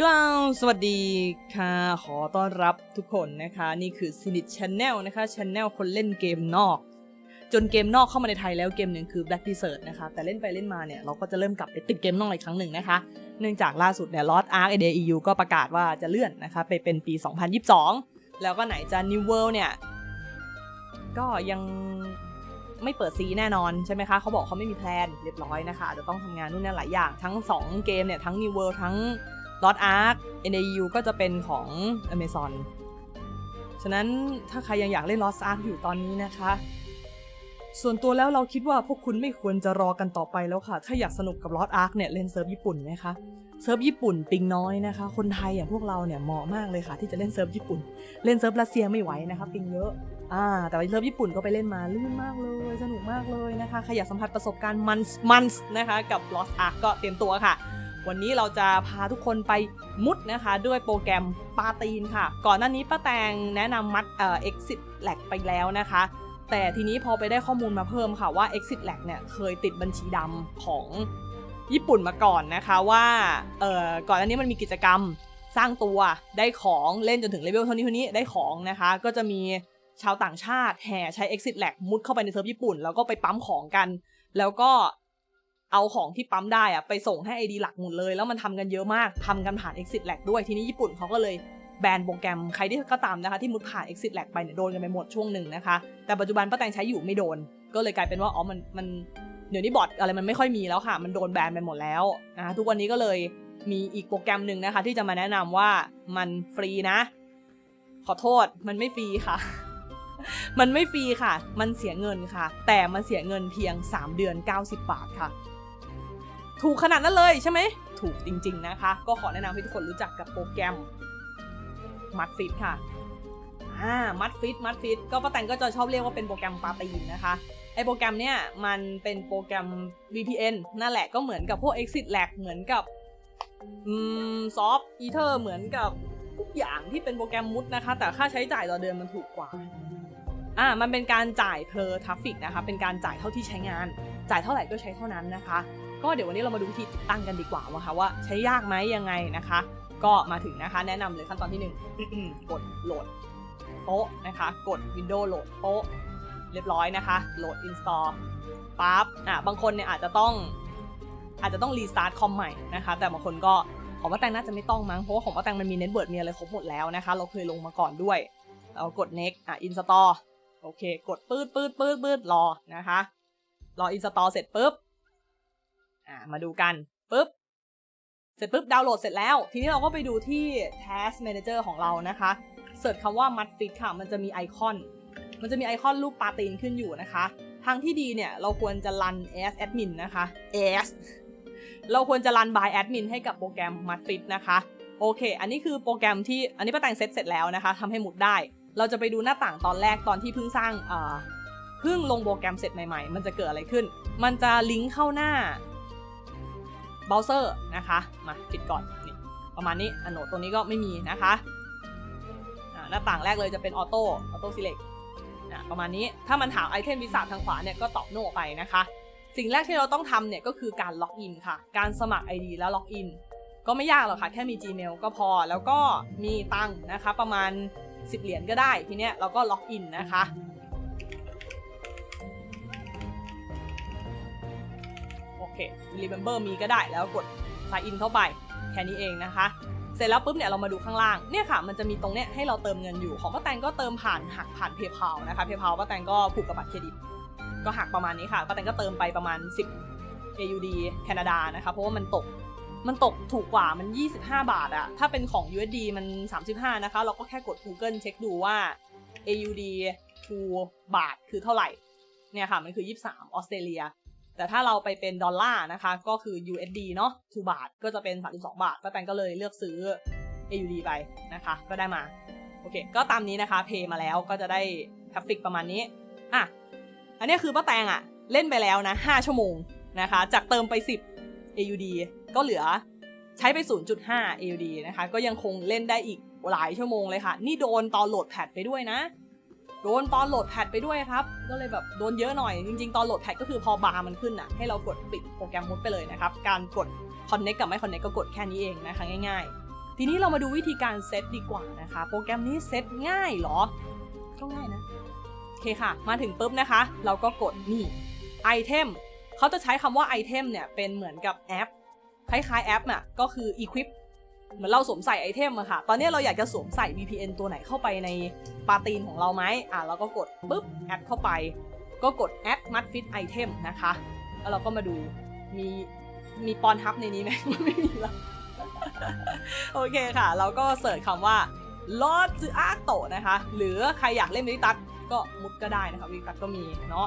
กล่าวสวัสดีค่ะ ขอต้อนรับทุกคนนะคะ นี่คือ c i n i t Channel นะคะช anel คนเล่นเกมนอก จนเกมนอกเข้ามาในไทยแล้วเกมหนึ่งคือ Black Desert นะคะ แต่เล่นไปเล่นมาเนี่ย เราก็จะเริ่มกลับไปติดเกมนอกอีกครั้งหนึ่งนะคะ เนื่องจากล่าสุดเนี่ย Lost Ark ADEU ก็ประกาศว่าจะเลื่อนนะคะ ไปเป็นปี 2022 แล้วก็ไหนจะ New World เนี่ย ก็ยัง ไม่เปิดซีแน่นอนใช่ไหมคะเขาบอกเขาไม่มีแพลนเรียบร้อยนะคะอาจจะต้องทำงานนู่นนี่หลายอย่างทั้ง 2 เกมเนี่ยทั้ง New World ทั้ง Lost Ark NAU ก็จะเป็นของ Amazon ฉะนั้นถ้าใครยังอยากเล่น Lost Ark อยู่ตอนนี้นะคะ ส่วนตัวแล้วเราคิดว่าพวกคุณไม่ควรจะรอกันต่อไปแล้วค่ะ ถ้าอยากสนุกกับ Lost Ark เนี่ยเล่นเซิร์ฟญี่ปุ่นนะคะ เซิร์ฟญี่ปุ่นปิงน้อยนะคะ คนไทยอย่างพวกเราเนี่ยเหมาะมากเลยค่ะ ที่จะเล่นเซิร์ฟญี่ปุ่น เล่นเซิร์ฟรัสเซียไม่ไหวนะคะปิงเยอะอ่าแต่ว่าเซิร์ฟญี่ปุ่นก็ไปเล่นมาลื่นมากเลยสนุกมากเลยนะคะใครอยากสัมผัสประสบการณ์มันมันนะคะกับ Lost Ark ก็เตรียมตัวค่ะ วันนี้เราจะพาทุกคนไปมุดนะคะ ด้วยโปรแกรมปาตีนค่ะ ก่อนหน้านี้ป้าแตงแนะนำมัดเอ่อ exit lag ไปแล้วนะคะแต่ทีนี้พอไปได้ข้อมูลมาเพิ่มค่ะว่า exit lag เนี่ยเคยติดบัญชีดำของ ญี่ปุ่นมาก่อนนะคะว่าเอ่อก่อนหน้านี้มันมีกิจกรรมสร้างตัวได้ของเล่นจนถึงเลเวลเท่านี้เท่านี้ได้ของนะคะ ก็จะมีชาวต่างชาติแห่ใช้ exit lag มุดเข้าไปในเซิร์ฟญี่ปุ่น แล้วก็ไปปั๊มของกัน แล้วก็เอาของที่ปั๊มได้อะไปส่งให้ ID หลักหมดเลย แล้วมันทำกันเยอะมากทำกันผ่าน exit lag ด้วยทีนี้ญี่ปุ่นเขาก็เลยแบนโปรแกรมใครที่ก็ตามนะคะที่มุดผ่าน exit lag ไปเนี่ยโดนกันไปหมดช่วงหนึ่งนะคะ แต่ปัจจุบันป้าแตงใช้อยู่ไม่โดน ก็เลยกลายเป็นว่าอ๋อมันมัน เดี๋ยวนี้บอทอะไรมันไม่ค่อยมีแล้วค่ะ มันโดนแบนไปหมดแล้วนะคะทุกวันนี้ก็เลยมีอีกโปรแกรมหนึ่งนะคะ ที่จะมาแนะนำว่ามันฟรีนะ ขอโทษมันไม่ฟรีค่ะ มันไม่ฟรีค่ะ มันเสียเงินค่ะ แต่มันเสียเงินเพียง 3 เดือน 90 บาทค่ะ ถูกขนาดนั้นเลยใช่ไหม ถูกจริง ๆนะคะ ก็ขอแนะนำให้ทุกคนรู้จักกับโปรแกรมมัดฟิตค่ะอ่ามัดฟิตมัดฟิตก็ป้าแตงก็จะชอบเรียกว่าเป็นโปรแกรมปาตีนนะคะ ไอโปรแกรมเนี้ยมันเป็นโปรแกรม VPN นั่นแหละก็เหมือนกับพวก Exit Lag เหมือนกับอืมซอฟอีเทอร์เหมือนกับทุกอย่างที่เป็นโปรแกรมมุดนะคะ แต่ค่าใช้จ่ายต่อเดือนมันถูกกว่าอ่ามันเป็นการจ่ายเพอร์ทราฟิกนะคะ เป็นการจ่ายเท่าที่ใช้งาน จ่ายเท่าไหร่ก็ใช้เท่านั้นนะคะ ก็เดี๋ยววันนี้เรามาดูวิธีติดตั้งกันดีกว่าว่าค่ะว่าใช้ยากไหมยังไงนะคะ ก็มาถึงนะคะแนะนำเลยขั้นตอนที่หนึ่งกดโหลดโต๊ะนะคะ กด Windows โหลดโต๊ะ เรียบร้อยนะคะ โหลด install ปั๊บอะบางคนเนี่ยอาจจะต้องอาจจะต้องรีสตาร์ทคอมใหม่นะคะ แต่บางคนก็ของป้าแตงน่าจะไม่ต้องมั้ง เพราะว่าของป้าแตงมันมีเน็ตเวิร์ดมีอะไรครบหมดแล้วนะคะ เราเคยลงมาก่อนด้วย เรากด next อะ install โอเค กดปื๊ดปื๊ดปื๊ดปื๊ดรอนะคะ รอ install เสร็จปุ๊บ อะมาดูกันปุ๊บ เสร็จปุ๊บดาวน์โหลดเสร็จแล้ว ทีนี้เราก็ไปดูที่ Task Manager ของเรานะคะ เสิร์ชคำว่า Mudfit ค่ะ มันจะมีไอคอน มันจะมีไอคอนรูปปลาตีนขึ้นอยู่นะคะ ทางที่ดีเนี่ย เราควรจะรัน as admin นะคะ as เราควรจะรัน by admin ให้กับโปรแกรม Mudfit นะคะ โอเค อันนี้คือโปรแกรมที่อันนี้ป้าแตงเซตเสร็จแล้วนะคะทำให้หมุดได้ เราจะไปดูหน้าต่างตอนแรกตอนที่เพิ่งสร้างเพิ่งลงโปรแกรมเสร็จใหม่ๆ มันจะเกิดอะไรขึ้น มันจะลิงก์เข้าหน้าเบราว์เซอร์นะคะ มาปิดก่อนนี่ประมาณนี้อันโนดตัวนี้ก็ไม่มีนะคะหน้าต่างแรกเลยจะเป็นออโต้ออโต้ซิเล็ก ประมาณนี้ถ้ามันถามไอเทมวิสาทางขวาเนี่ยก็ตอบโน่ไปนะคะ สิ่งแรกที่เราต้องทำเนี่ยก็คือการล็อกอินค่ะ การสมัคร ID แล้วล็อกอินก็ไม่ยากหรอกค่ะ แค่มี Gmail ก็พอแล้วก็มีตังนะคะ ประมาณ 10 เหรียญก็ได้ทีเนี้ยเราก็ล็อกอินนะคะโอเค remember มีก็ได้แล้วกด sign in เข้าไปแค่นี้เองนะคะ ร็จแล้วปุ๊บเนี่ยเรามาดูข้างล่างเนี่ยค่ะมันจะมีตรงเนี้ยให้เราเติมเงินอยู่ของป้าแตงก็เติมผ่านหักผ่าน PayPal นะคะ PayPal ป้าแตงก็ผูกกับบัตรเครดิต ก็หักประมาณนี้ค่ะป้าแตงก็เติมไปประมาณ 10 AUD แคนาดานะคะเพราะว่ามันตกมันตกถูกกว่ามัน 25 บาทอะถ้าเป็นของ USD มัน 35 นะคะ เราก็แค่กด Google เช็คดูว่า AUD to บาทคือเท่าไหร่ เนี่ยค่ะ มันคือ 23 ออสเตรเลีย แต่ถ้าเราไปเป็นดอลลาร์นะคะ ก็คือ USD เนาะ to บาทก็จะเป็น 32 บาทป้าแตงก็เลยเลือกซื้อ AUD ไปนะคะ ก็ได้มา โอเค ก็ตามนี้นะคะ เพย์มาแล้วก็จะได้ทราฟฟิกประมาณนี้ อะ อันนี้คือป้าแตงอะเล่นไปแล้วนะ 5 ชั่วโมงนะคะ จากเติมไป 10 AUD ก็เหลือใช้ไป 0.5 AUD นะคะ ก็ยังคงเล่นได้อีกหลายชั่วโมงเลยค่ะ นี่โดนตอนโหลดแพทไปด้วยนะ โดนตอนโหลดแพทไปด้วยครับ ก็เลยแบบโดนเยอะหน่อย จริง ๆ ตอนโหลดแพทก็คือพอบาร์มันขึ้นอะ ให้เรากดปิดโปรแกรมมุดไปเลยนะครับ การกด connect กับไม่ connect ก็กดแค่นี้เองนะคะง่ายๆ ทีนี้เรามาดูวิธีการเซตดีกว่านะคะ โปรแกรมนี้เซตง่ายเหรอก็ง่ายนะ โอเคค่ะ มาถึงปุ๊บนะคะ เราก็กดนี่ไอเทมเขาจะใช้คำว่าไอเทมเนี่ยเป็นเหมือนกับแอปคล้ายๆแอปน่ะก็คือ equip เหมือนเราสวมใส่ไอเทมอะค่ะ ตอนนี้เราอยากจะสวมใส่ VPN ตัวไหนเข้าไปในปาตีนของเราไหมอะเราก็กดปุ๊บแอดเข้าไป ก็กดแอด m u d fit item นะคะ แล้วเราก็มาดูมีมีปอนทับในนี้ไหมไม่มีล้วโอเคค่ะ เราก็เสิร์ชคำว่าลอ z ซ a อาโตนะคะ หรือใครอยากเล่นวิตัสก็มุดก็ได้นะคะวิตัสก็มีเนาะ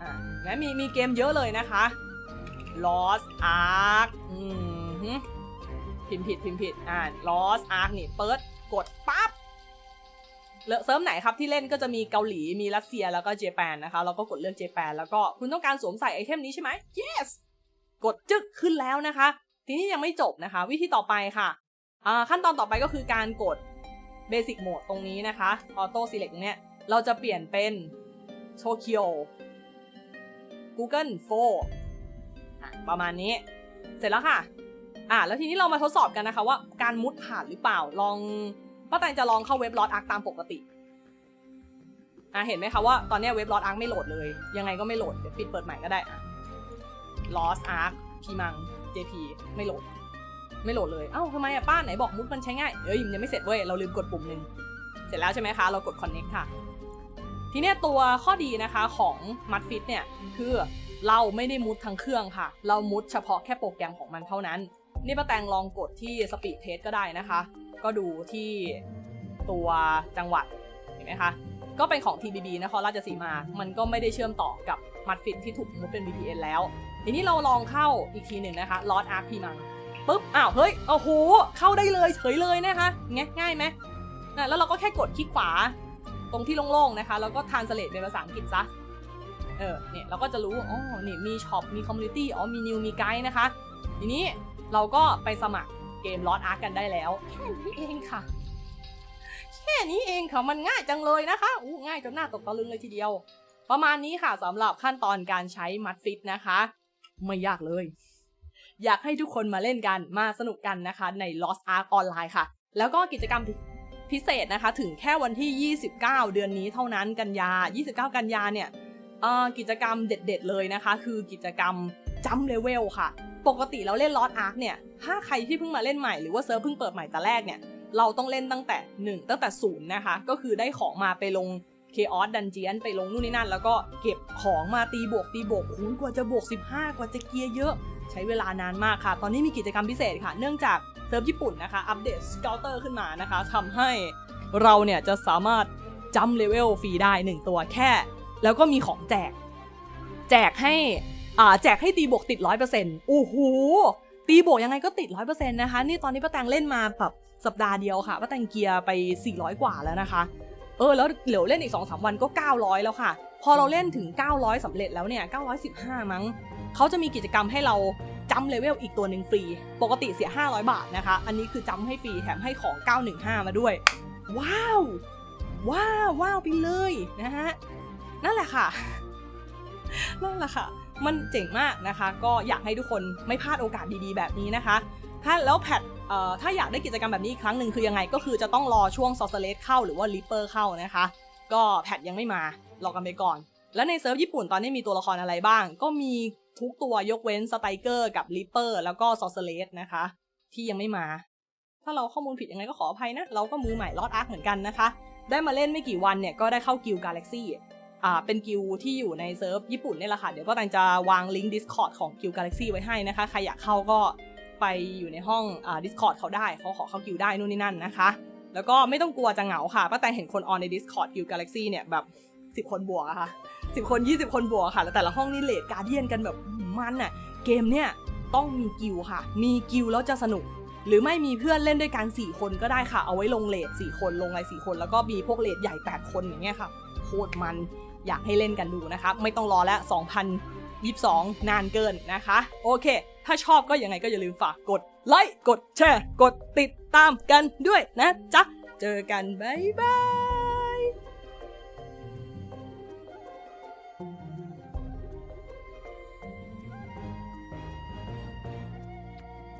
อ่าและมีมีเกมเยอะเลยนะคะ Lost Ark อืม พิมพ์ผิดพิมพ์ผิดอ่า Lost Ark นี่เปิดกดปั๊บเลอะเซิร์ฟไหนครับที่เล่นก็จะมีเกาหลีมีรัสเซียแล้วก็เจแปนนะคะ เราก็กดเลือกเจแปนแล้วก็คุณต้องการสวมใส่ไอเทมนี้ใช่ไหม yes กดจึ๊กขึ้นแล้วนะคะ ทีนี้ยังไม่จบนะคะ วิธีต่อไปค่ะอ่าขั้นตอนต่อไปก็คือการกด Basic Mode ตรงนี้นะคะ Auto Select ตรงเนี้ยเราจะเปลี่ยนเป็น Tokyo Google 4อะประมาณนี้ เสร็จแล้วค่ะ อะแล้วทีนี้เรามาทดสอบกันนะคะว่าการมุดผ่านหรือเปล่าลองป้าแตงจะลองเข้าเว็บลอ d อาร์ k ตามปกติอะเห็นไหมคะว่าตอนนี้เว็บลอ d อาร์ k ไม่โหลดเลย ยังไงก็ไม่โหลดเดี๋ยวปิดเปิดใหม่ก็ได้อะ Lost Ark พีมัง JP ไม่โหลด ไม่โหลดเลย เอ้าทำไมอะป้าไหนบอกมุดมันใช้ง่ายเอ้ยยังไม่เสร็จเว้ยเราลืมกดปุ่มหนึ่งเสร็จแล้วใช่ไหมคะ เรากด connect ค่ะ ทีนี้ตัวข้อดีนะคะของ m u d f i t เนี่ยคือเราไม่ได้มุดทั้งเครื่องค่ะ เรามุดเฉพาะแค่โปรแกรมของมันเท่านั้น นี่ป้าแตงลองกดที่ speed test ก็ได้นะคะ ก็ดูที่ตัวจังหวัดเห็นไหมคะ ก็เป็นของ TBB นครราชสีมา มันก็ไม่ได้เชื่อมต่อกับ m u d f i t ที่ถูกมุดเป็น VPN แล้ว ทีนี้เราลองเข้าอีกทีหนึ่งนะคะ Lost Ark พีมังปุ๊บ อ้าว เฮ้ย โอ้โห เข้าได้เลยเฉยเลยนะคะงง่ายไหมนะแล้วเราก็แค่กดคลิกขวาตรงที่โล่งๆนะคะ แล้วก็ทานสเลตเป็นภาษาอังกฤษซะ เออ เนี่ย เราก็จะรู้ อ๋อ นี่มีช็อป มีคอมมูนิตี้ อ๋อ มีนิว มีไกด์นะคะ ทีนี้ เราก็ไปสมัครเกม Lost Ark กันได้แล้ว แค่นี้เองค่ะ แค่นี้เองค่ะ มันง่ายจังเลยนะคะอู้ง่ายจนหน้าตกตะลึงเลยทีเดียว ประมาณนี้ค่ะสำหรับขั้นตอนการใช้มัดฟิตนะคะ ไม่ยากเลย อยากให้ทุกคนมาเล่นกันมาสนุกกันนะคะ ใน Lost Ark ออนไลน์ค่ะ แล้วก็กิจกรรมพิเศษนะคะ ถึงแค่วันที่ 29 เดือนนี้เท่านั้นกันยา 29 กันยาเนี่ยกิจกรรมเด็ด ๆ เลยนะคะ คือกิจกรรมจัมเลเวลค่ะ ปกติเราเล่น Lost Ark เนี่ยถ้าใครที่เพิ่งมาเล่นใหม่หรือว่าเซิร์ฟเพิ่งเปิดใหม่แต่แรกเนี่ยเราต้องเล่นตั้งแต่ 1 ตั้งแต่ศูนย์นะคะ ก็คือได้ของมาไปลง Chaos Dungeon ไปลงนู่นนี่นั่น แล้วก็เก็บของมาตีบวกตีบวกคูณกว่าจะบวก 15 กว่าจะเกียร์เยอะ ใช้เวลานานมากค่ะ ตอนนี้มีกิจกรรมพิเศษค่ะ เนื่องจากเซิร์ฟญี่ปุ่นนะคะ อัปเดตสเกลเตอร์ขึ้นมานะคะทำให้เราเนี่ยจะสามารถจัมเลเวลฟรีได้ 1 ตัวแค่ แล้วก็มีของแจก แจกให้ อ่าแจกให้ตีบวกติด100%โอ้โหตีบวกยังไงก็ติด100%นต์นะคะ นี่ตอนนี้ป้าแตงเล่นมาแบบสัปดาห์เดียวค่ะป้าแตงเกียร์ไป 400 กว่าแล้วนะคะ เออแล้วเหลือเล่นอีก2-3วันก็ 900 แล้วค่ะ พอเราเล่นถึง 900สำเร็จแล้วเนี่ย 915 มั้งเขาจะมีกิจกรรมให้เราจัมเลเวลอีกตัวหนึ่งฟรี ปกติเสีย 500 บาทนะคะ อันนี้คือจัมให้ฟรีแถมให้ของ 915 มาด้วย ว้าว ว้าวว้าวไปเลยนะฮะนั่นแหละค่ะนั่นแหละค่ะ มันเจ๋งมากนะคะ ก็อยากให้ทุกคนไม่พลาดโอกาสดีๆ แบบนี้นะคะ ถ้าแล้วแพทถ้าอยากได้กิจกรรมแบบนี้อีกครั้งหนึ่งคือยังไง ก็คือจะต้องรอช่วงซอสเลสเข้าหรือว่าลิปเปอร์เข้านะคะ ก็แพทยังไม่มารอกันไปก่อน แล้วในเซิร์ฟญี่ปุ่นตอนนี้มีตัวละครอะไรบ้าง ก็มีทุกตัวยกเว้นสไตเกอร์กับลิปเปอร์แล้วก็ซอสเลสนะคะ ที่ยังไม่มา ถ้าเราข้อมูลผิดยังไงก็ขออภัยนะ เราก็มือใหม่ลอดอาร์คเหมือนกันนะคะ ได้มาเล่นไม่กี่วันเนี่ยก็ได้เข้ากิลกาแล็กซี่ อ่าเป็นกิลที่อยู่ในเซิร์ฟญี่ปุ่นนี่แหละค่ะ เดี๋ยวก็ตังจะวางลิงก์ Discord ของกิลกาแล็กซี่ไว้ให้นะคะ ใครอยากเข้าก็ไปอยู่ในห้องอ่า Discord เขาได้เขาขอเข้ากิลได้นู่นนี่นั่นนะคะ แล้วก็ไม่ต้องกลัวจะเหงาค่ะป้าแตงเห็นคนออนใน Discord กิลกาแล็กซี่เนี่ยแบบ 10 คนบวกอะค่ะ10 คน 20 คนบวกค่ะ แล้วแต่ละห้องนี่เลดการเดียนกันแบบมันอะเกมเนี่ยต้องมีกิลค่ะ มีกิลแล้วจะสนุกหรือไม่มีเพื่อนเล่นด้วยกัน 4 คนก็ได้ค่ะ เอาไว้ลงเลท4คน ลงอะไร4คน แล้วก็มีพวกเลทใหญ่ 8 คนอย่างเงี้ยค่ะ โคตรมัน อยากให้เล่นกันดูนะคะ ไม่ต้องรอแล้ว 2022 นานเกินนะคะ โอเค ถ้าชอบก็ยังไงก็อย่าลืมฝากกดไลค์กดแชร์ กดติดตามกันด้วยนะจ๊ะ เจอกัน บ๊ายบาย